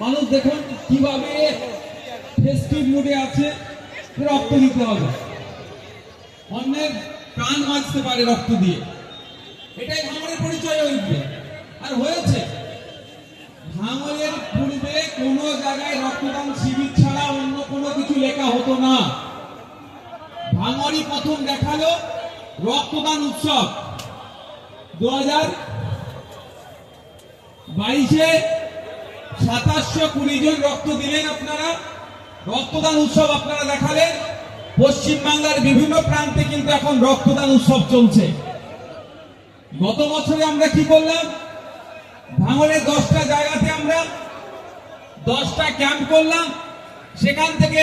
মানুষ দেখুন কীভাবে আছে রক্ত দিতে হবে। অন্যের প্রাণ বাঁচতে পারে রক্ত দিয়ে। এটাই ভাঙনের পরিচয় হয়ে আর হয়েছে, ভাঙনের পূর্বে কোন জায়গায় রক্তদান শিবির লেখা হতো না। ভাঙনই প্রথম দেখাল রক্তদান উৎসব। দু হাজার বাইশে সাতাশশো কুড়ি জন রক্ত দিলেন আপনারা। রক্তদান উৎসব আপনারা দেখালেন। পশ্চিমবাংলার বিভিন্ন প্রান্তে কিন্তু এখন রক্তদান উৎসব চলছে। গত বছরে আমরা কি করলাম? ভাঙড়ে দশটা জায়গাতে আমরা দশটা ক্যাম্প করলাম। সেখান থেকে